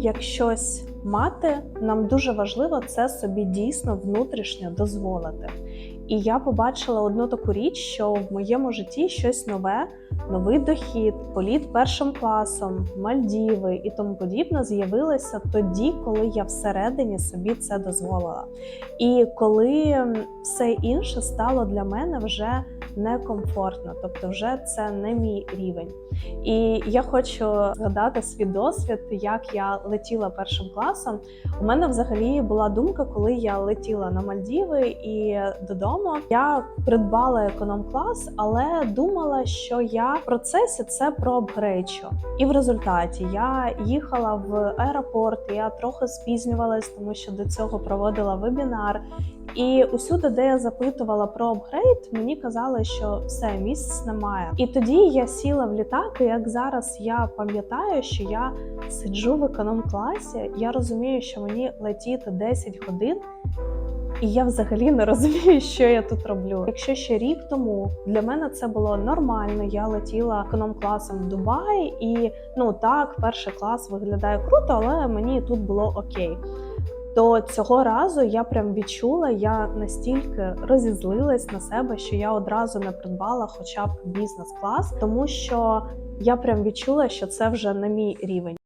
як щось мати, нам дуже важливо це собі дійсно внутрішньо дозволити. І я побачила одну таку річ, що в моєму житті щось нове, новий дохід, політ першим класом, Мальдіви і тому подібне з'явилося тоді, коли я всередині собі це дозволила. І коли все інше стало для мене вже некомфортно, тобто вже це не мій рівень. І я хочу згадати свій досвід, як я летіла першим класом. У мене взагалі була думка, коли я летіла на Мальдіви і додому. Я придбала економ-клас, але думала, що я в процесі це проапгрейчу. І в результаті я їхала в аеропорт. Я трохи спізнювалась, тому що до цього проводила вебінар. І усюди, де я запитувала про апгрейд, мені казали, що все місць немає. І тоді я сіла в літак, і як зараз я пам'ятаю, що я сиджу в економ-класі, я розумію, що мені летіти 10 годин. І я взагалі не розумію, що я тут роблю. Якщо ще рік тому для мене це було нормально, я летіла економ-класом в Дубай, і ну так, перший клас виглядає круто, але мені тут було окей. То цього разу я прям відчула, я настільки розізлилась на себе, що я одразу не придбала хоча б бізнес-клас, тому що я прям відчула, що це вже не мій рівень.